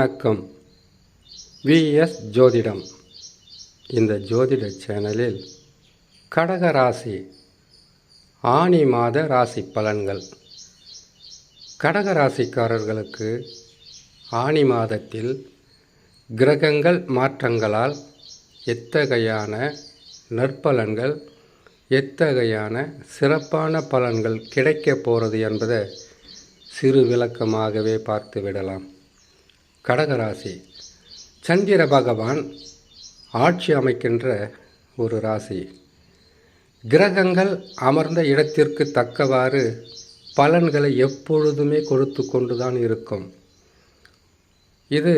வணக்கம். விஎஸ் ஜோதிடம். இந்த ஜோதிட சேனலில் கடக ராசி ஆனி மாத ராசி பலன்கள். கடக ராசிக்காரர்களுக்கு ஆனி மாதத்தில் கிரகங்கள் மாற்றங்களால் எத்தகையான நற்பலன்கள் எத்தகையான சிறப்பான பலன்கள் கிடைக்கப் போகிறது என்பதை சிறு விளக்கமாகவே பார்த்து விடலாம். கடகராசி. சந்திர பகவான் ஆட்சி அமைக்கின்ற ஒரு ராசி. கிரகங்கள் அமர்ந்த இடத்திற்கு தக்கவாறு பலன்களை எப்பொழுதுமே கொடுத்து கொண்டுதான் இருக்கும். இது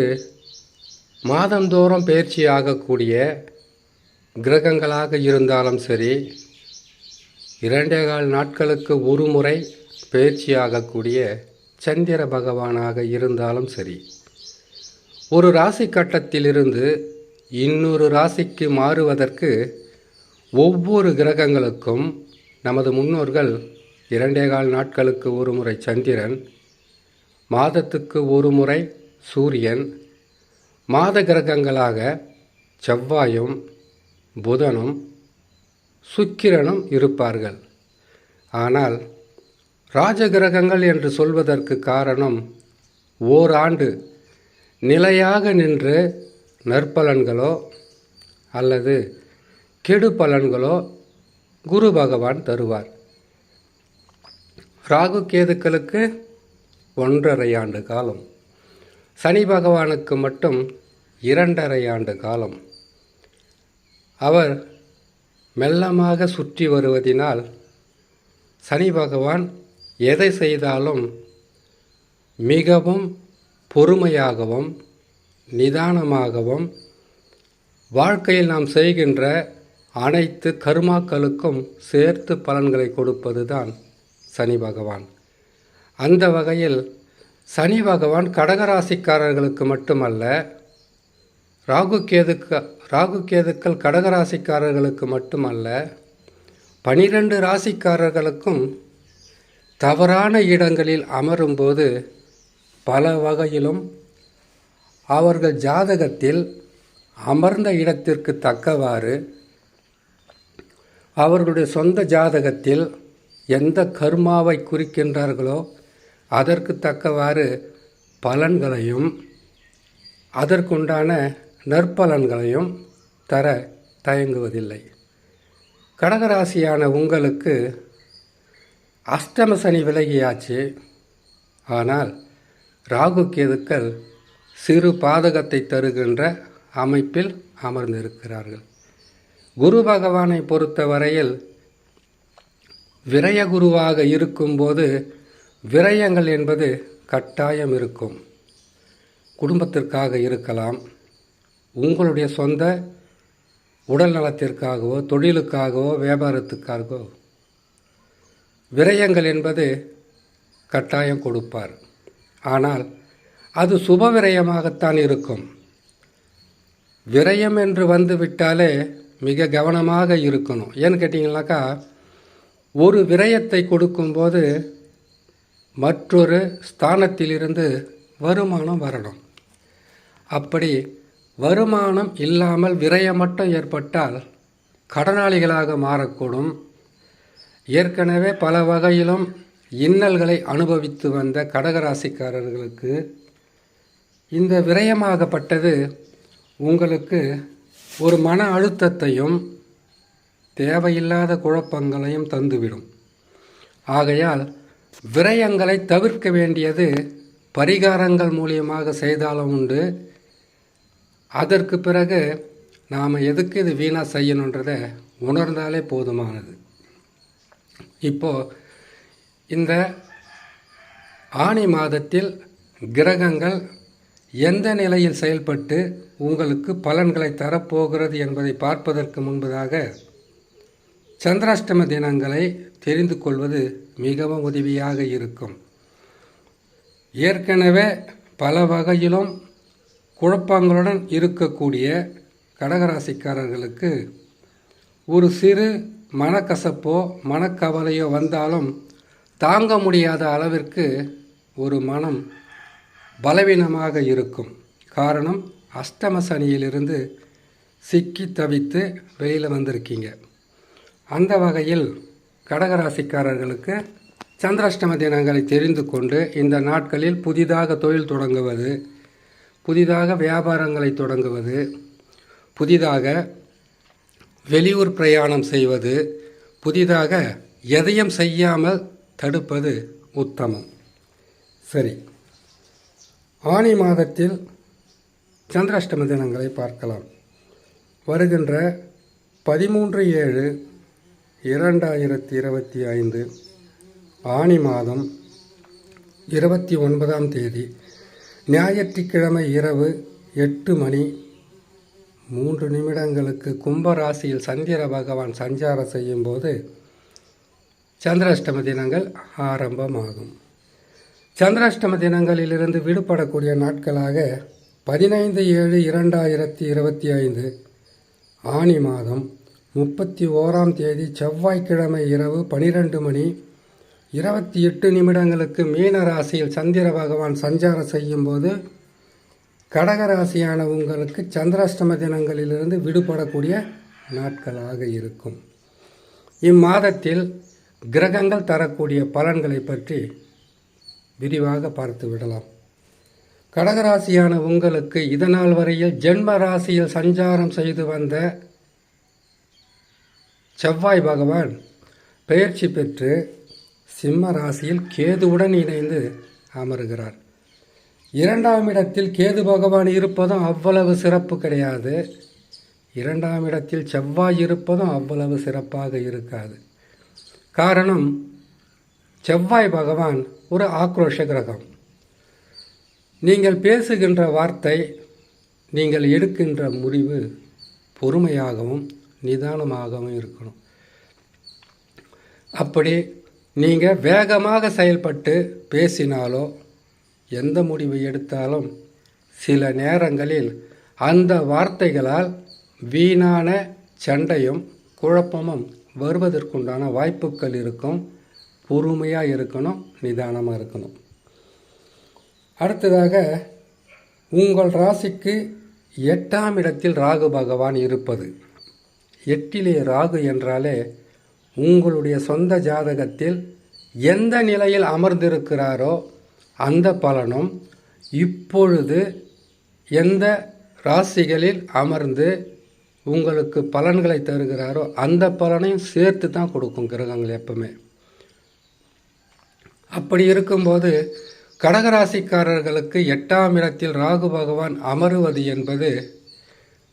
மாதந்தோறும் பயிற்சி ஆகக்கூடிய கிரகங்களாக இருந்தாலும் சரி இரண்டே கால் நாட்களுக்கு ஒரு முறை பயிற்சியாகக்கூடிய சந்திர பகவானாக இருந்தாலும் சரி ஒரு ராசி கட்டத்திலிருந்து இன்னொரு ராசிக்கு மாறுவதற்கு ஒவ்வொரு கிரகங்களுக்கும் நமது முன்னோர்கள் இரண்டே கால் நாட்களுக்கு ஒரு முறை சந்திரன் மாதத்துக்கு ஒரு முறை சூரியன் மாத கிரகங்களாக செவ்வாயும் புதனும் சுக்கிரனும் இருப்பார்கள். ஆனால் ராஜகிரகங்கள் என்று சொல்வதற்கு காரணம் ஓராண்டு நிலையாக நின்று நற்பலன்களோ அல்லது கெடு பலன்களோ குரு பகவான் தருவார். ராகு கேதுக்களுக்கு ஒன்றரை ஆண்டு காலம். சனி பகவானுக்கு மட்டும் இரண்டரை ஆண்டு காலம். அவர் மெல்லமாக சுற்றி வருவதினால் சனி பகவான் எதை செய்தாலும் மிகவும் பொறுமையாகவும் நிதானமாகவும் வாழ்க்கையில் நாம் செய்கின்ற அனைத்து கர்மாக்களுக்கும் சேர்த்து பலன்களை கொடுப்பது தான் சனி பகவான். அந்த வகையில் சனி பகவான் கடகராசிக்காரர்களுக்கு மட்டுமல்ல ராகு ராகுகேதுக்கள் ராகு கேதுக்கள் கடகராசிக்காரர்களுக்கு மட்டுமல்ல பனிரெண்டு ராசிக்காரர்களுக்கும் தவறான இடங்களில் அமரும்போது பல வகையிலும் அவர்கள் ஜாதகத்தில் அமர்ந்த இடத்திற்கு தக்கவாறு அவர்களுடைய சொந்த ஜாதகத்தில் எந்த கர்மாவை குறிக்கின்றார்களோ அதற்கு தக்கவாறு பலன்களையும் அதற்குண்டான நற்பலன்களையும் தர தயங்குவதில்லை. கடகராசியான உங்களுக்கு அஷ்டம சனி விலகியாச்சு. ஆனால் ராகு கேதுக்கள் சிறு பாதகத்தை தருகின்ற அமைப்பில் அமர்ந்திருக்கிறார்கள். குரு பகவானை பொறுத்தவரையில் விரய குருவாக இருக்கும்போது விரயங்கள் என்பது கட்டாயம் இருக்கும். குடும்பத்திற்காக இருக்கலாம் உங்களுடைய சொந்த உடல் நலத்திற்காகவோ தொழிலுக்காகவோ வியாபாரத்துக்காகவோ. விரயங்கள் என்பது கட்டாயம் கொடுப்பார். ஆனால் அது சுப விரயமாகத்தான் இருக்கும். விரயம் என்று வந்து விட்டாலே மிக கவனமாக இருக்கணும். ஏன்னு கேட்டிங்கனாக்கா ஒரு விரயத்தை கொடுக்கும்போது மற்றொரு ஸ்தானத்திலிருந்து வருமானம் வரணும். அப்படி வருமானம் இல்லாமல் விரயம் மட்டும் ஏற்பட்டால் கடனாளிகளாக மாறக்கூடும். ஏற்கனவே பல வகையிலும் இன்னல்களை அனுபவித்து வந்த கடகராசிக்காரர்களுக்கு இந்த விரயமாகப்பட்டது உங்களுக்கு ஒரு மன அழுத்தத்தையும் தேவையில்லாத குழப்பங்களையும் தந்துவிடும். ஆகையால் விரயங்களை தவிர்க்க வேண்டியது பரிகாரங்கள் மூலியமாக செய்தாலும் உண்டு. அதற்கு பிறகு நாம் எதுக்கு இது வீணாக செய்யணுன்றதை உணர்ந்தாலே போதுமானது. இப்போது இந்த ஆணி மாதத்தில் கிரகங்கள் எந்த நிலையில் செயல்பட்டு உங்களுக்கு பலன்களை தரப்போகிறது என்பதை பார்ப்பதற்கு முன்பதாக சந்திராஷ்டம தினங்களை தெரிந்து கொள்வது மிகவும் உதவியாக இருக்கும். ஏற்கனவே பல வகையிலும் குழப்பங்களுடன் இருக்கக்கூடிய கடகராசிக்காரர்களுக்கு ஒரு சிறு மனக்கசப்போ மனக்கவலையோ வந்தாலும் தாங்க முடியாத அளவிற்கு ஒரு மனம் பலவீனமாக இருக்கும். காரணம் அஷ்டம சனியிலிருந்து சிக்கி தவித்து வெளியில் வந்திருக்கீங்க. அந்த வகையில் கடகராசிக்காரர்களுக்கு சந்திராஷ்டம தினங்களை தெரிந்து கொண்டு இந்த நாட்களில் புதிதாக தொழில் தொடங்குவது புதிதாக வியாபாரங்களை தொடங்குவது புதிதாக வெளியூர் பிரயாணம் செய்வது புதிதாக எதையும் செய்யாமல் தடுப்பது உத்தமம். சரி. ஆனி மாதத்தில் சந்திராஷ்டம தினங்களை பார்க்கலாம். வருகின்ற பதிமூன்று ஏழு இரண்டாயிரத்தி இருபத்தி ஐந்து ஆனி மாதம் இருபத்தி ஒன்பதாம் தேதி ஞாயிற்றுக்கிழமை இரவு எட்டு மணி மூன்று நிமிடங்களுக்கு கும்பராசியில் சந்திர பகவான் சஞ்சாரம் செய்யும்போது சந்திராஷ்டம தினங்கள் ஆரம்பமாகும். சந்திராஷ்டம தினங்களிலிருந்து விடுபடக்கூடிய நாட்களாக பதினைந்து ஏழு இரண்டாயிரத்தி இருபத்தி ஐந்து ஆனி மாதம் முப்பத்தி ஓராம் தேதி செவ்வாய்க்கிழமை இரவு பனிரெண்டு மணி இருபத்தி எட்டு நிமிடங்களுக்கு மீன ராசியில் சந்திர பகவான் சஞ்சாரம் செய்யும்போது கடகராசியான உங்களுக்கு சந்திராஷ்டம தினங்களிலிருந்து விடுபடக்கூடிய நாட்களாக இருக்கும். இம்மாதத்தில் கிரகங்கள் தரக்கூடிய பலன்களை பற்றி விரிவாக பார்த்து விடலாம். கடகராசியான உங்களுக்கு இதனால் வரையில் ஜென்ம ராசியில் சஞ்சாரம் செய்து வந்த செவ்வாய் பகவான் பயிற்சி பெற்று சிம்ம ராசியில் கேதுவுடன் இணைந்து அமருகிறார். இரண்டாம் இடத்தில் கேது பகவான் இருப்பதும் அவ்வளவு சிறப்பு கிடையாது. இரண்டாம் இடத்தில் செவ்வாய் இருப்பதும் அவ்வளவு சிறப்பாக இருக்காது. காரணம் செவ்வாய் பகவான் ஒரு ஆக்ரோஷ கிரகம். நீங்கள் பேசுகின்ற வார்த்தை நீங்கள் எடுக்கின்ற முடிவு பொறுமையாகவும் நிதானமாகவும் இருக்கணும். அப்படி நீங்கள் வேகமாக செயல்பட்டு பேசினாலோ எந்த முடிவு எடுத்தாலும் சில நேரங்களில் அந்த வார்த்தைகளால் வீணான சண்டையும் குழப்பமும் வருவதற்குண்டான வாய்ப்புகள் இருக்கும். பொறுமையாக இருக்கணும் நிதானமாக இருக்கணும். அடுத்ததாக உங்கள் ராசிக்கு எட்டாம் இடத்தில் ராகு பகவான் இருப்பது. எட்டிலே ராகு என்றாலே உங்களுடைய சொந்த ஜாதகத்தில் எந்த நிலையில் அமர்ந்திருக்கிறாரோ அந்த பலனும் இப்பொழுது எந்த ராசிகளில் அமர்ந்து உங்களுக்கு பலன்களை தருகிறாரோ அந்த பலனையும் சேர்த்து தான் கொடுக்கும் கிரகங்கள் எப்பவுமே. அப்படி இருக்கும்போது கடகராசிக்காரர்களுக்கு எட்டாம் இடத்தில் ராகு பகவான் அமருவது என்பது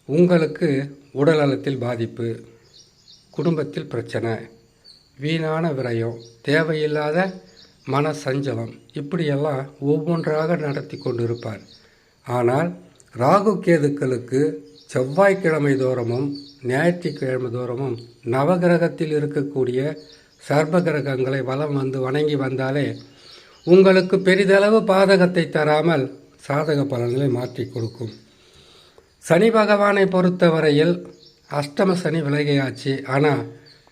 உங்களுக்கு உடல்நலத்தில் பாதிப்பு குடும்பத்தில் பிரச்சனை வீணான விரயம் தேவையில்லாத மன சஞ்சலம் இப்படியெல்லாம் ஒவ்வொன்றாக நடத்தி கொண்டிருப்பார். ஆனால் ராகு கேதுக்களுக்கு செவ்வாய்க்கிழமை தோறமும் ஞாயிற்றுக்கிழமை தோறமும் நவகிரகத்தில் இருக்கக்கூடிய சர்ப கிரகங்களை வலம் வந்து வணங்கி வந்தாலே உங்களுக்கு பெரிதளவு பாதகத்தை தராமல் சாதக பலன்களை மாற்றி கொடுக்கும். சனி பகவானை பொறுத்தவரையில் அஷ்டம சனி விலகையாச்சு. ஆனால்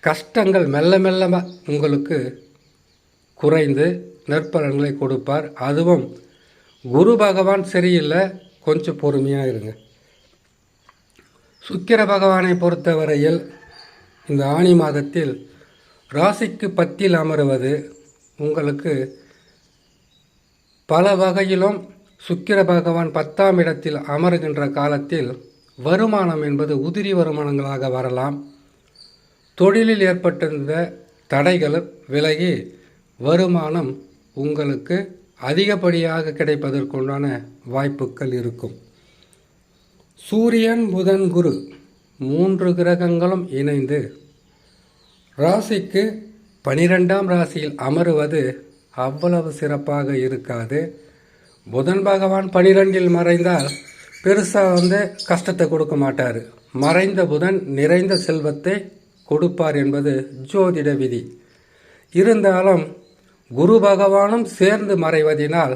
கஷ்டங்கள் மெல்ல மெல்ல உங்களுக்கு குறைந்து நற்பலன்களை கொடுப்பார். அதுவும் குரு பகவான் சரியில்லை கொஞ்சம் பொறுமையாக இருங்க. சுக்கிர பகவானை பொறுத்தவரையில் இந்த ஆணி மாதத்தில் ராசிக்கு பத்தில் அமருவது உங்களுக்கு பல வகையிலும் சுக்கிர பகவான் பத்தாம் இடத்தில் அமருகின்ற காலத்தில் வருமானம் என்பது உதிரி வருமானங்களாக வரலாம். தொழிலில் ஏற்பட்டிருந்த தடைகள் விலகி வருமானம் உங்களுக்கு அதிகப்படியாக கிடைப்பதற்குண்டான வாய்ப்புகள் இருக்கும். சூரியன் புதன் குரு மூன்று கிரகங்களும் இணைந்து ராசிக்கு பனிரெண்டாம் ராசியில் அமருவது அவ்வளவு சிறப்பாக இருக்காது. புதன் பகவான் பனிரெண்டில் மறைந்தால் பெருசாக வந்து கஷ்டத்தை கொடுக்க மாட்டார். மறைந்த புதன் நிறைந்த செல்வத்தை கொடுப்பார் என்பது ஜோதிட விதி. இருந்தாலும் குரு பகவானும் சேர்ந்து மறைவதினால்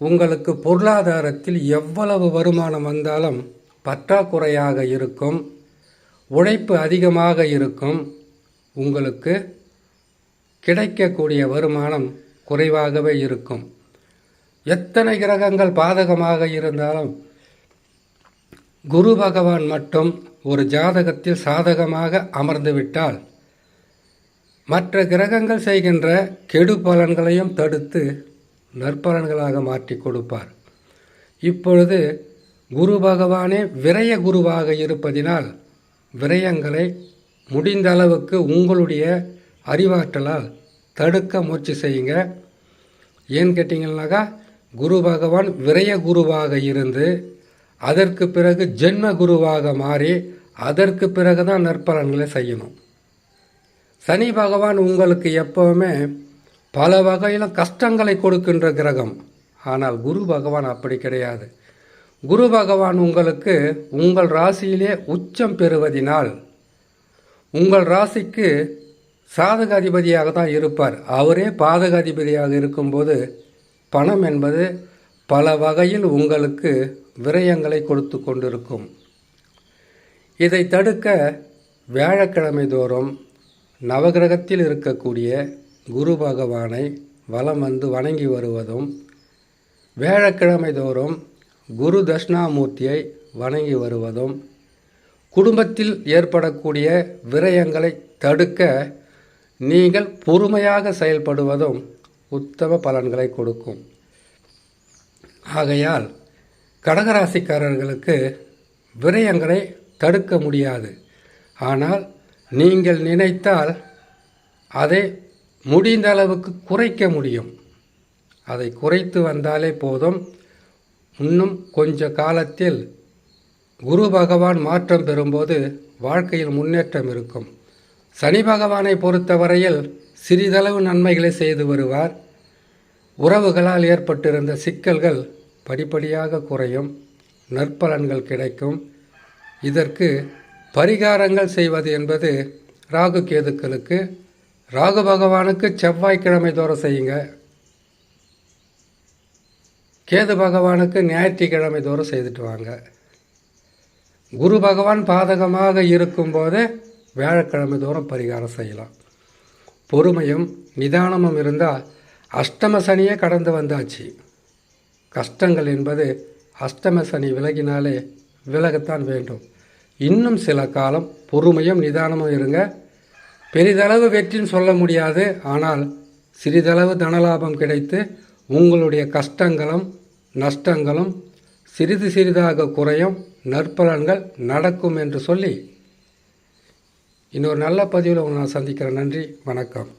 உங்களுக்கு பொருளாதாரத்தில் எவ்வளவு வருமானம் வந்தாலும் பற்றாக்குறையாக இருக்கும் உழைப்பு அதிகமாக இருக்கும் உங்களுக்கு கிடைக்கக்கூடிய வருமானம் குறைவாகவே இருக்கும். எத்தனை கிரகங்கள் பாதகமாக இருந்தாலும் குரு பகவான் மட்டும் ஒரு ஜாதகத்தில் சாதகமாக அமர்ந்துவிட்டால் மற்ற கிரகங்கள் செய்கின்ற கெடு பலன்களையும் தடுத்து நற்பலன்களாக மாற்றி கொடுப்பார். இப்பொழுது குரு பகவானே விரய குருவாக இருப்பதினால் விரயங்களை முடிந்த அளவுக்கு உங்களுடைய அறிவாற்றலால் தடுக்க முயற்சி செய்யுங்க. ஏன்னு கேட்டிங்கன்னாக்கா குரு பகவான் விரய குருவாக இருந்து அதற்கு பிறகு ஜென்ம குருவாக மாறி அதற்கு பிறகு தான் நற்பலன்களை செய்யணும். சனி பகவான் உங்களுக்கு எப்பவுமே பல வகையில் கஷ்டங்களை கொடுக்கின்ற கிரகம். ஆனால் குரு பகவான் அப்படி கிடையாது. குரு பகவான் உங்களுக்கு உங்கள் ராசியிலே உச்சம் பெறுவதினால் உங்கள் ராசிக்கு சாதக அதிபதியாக தான் இருப்பார். அவரே பாதக அதிபதியாக இருக்கும்போது பணம் என்பது பல வகையில் உங்களுக்கு விரயங்களை கொடுத்து கொண்டிருக்கும். இதை தடுக்க வியாழக்கிழமை தோறும் நவகிரகத்தில் இருக்கக்கூடிய குரு பகவானை வலம் வந்து வணங்கி வருவதும் வியாழக்கிழமை தோறும் குரு தட்சிணாமூர்த்தியை வணங்கி வருவதும் குடும்பத்தில் ஏற்படக்கூடிய விரயங்களை தடுக்க நீங்கள் பொறுமையாக செயல்படுவதும் உத்தம பலன்களை கொடுக்கும். ஆகையால் கடகராசிக்காரர்களுக்கு விரயங்களை தடுக்க முடியாது. ஆனால் நீங்கள் நினைத்தால் அதை முடிந்த அளவுக்கு குறைக்க முடியும். அதை குறைத்து வந்தாலே போதும். இன்னும் கொஞ்ச காலத்தில் குரு பகவான் மாற்றம் பெறும்போது வாழ்க்கையில் முன்னேற்றம் இருக்கும். சனி பகவானை பொறுத்தவரையில் சிறிதளவு நன்மைகளை செய்து வருவார். உறவுகளால் ஏற்பட்டிருந்த சிக்கல்கள் படிப்படியாக குறையும். நற்பலன்கள் கிடைக்கும். இதற்கு பரிகாரங்கள் செய்வது என்பது ராகு கேதுக்களுக்கு. ராகு பகவானுக்கு செவ்வாய்க்கிழமை தோற செய்யுங்க. கேது பகவானுக்கு ஞாயிற்றுக்கிழமை தோறும் செய்துட்டு வாங்க. குரு பகவான் பாதகமாக இருக்கும்போது வியாழக்கிழமை தோறும் பரிகாரம் செய்யலாம். பொறுமையும் நிதானமும் இருந்தால் அஷ்டம சனியே கடந்து வந்தாச்சு. கஷ்டங்கள் என்பது அஷ்டம சனி விலகினாலே விலகத்தான் வேண்டும். இன்னும் சில காலம் பொறுமையும் நிதானமும் இருங்க. பெரிதளவு வெற்றின்னு சொல்ல முடியாது. ஆனால் சிறிதளவு தனலாபம் கிடைத்து உங்களுடைய கஷ்டங்களும் நஷ்டங்களும் சிறிது சிறிதாக குறையும் நற்பலன்கள் நடக்கும் என்று சொல்லி இன்னொரு நல்ல பதிவில் உங்களை நான் சந்திக்கிறேன். நன்றி வணக்கம்.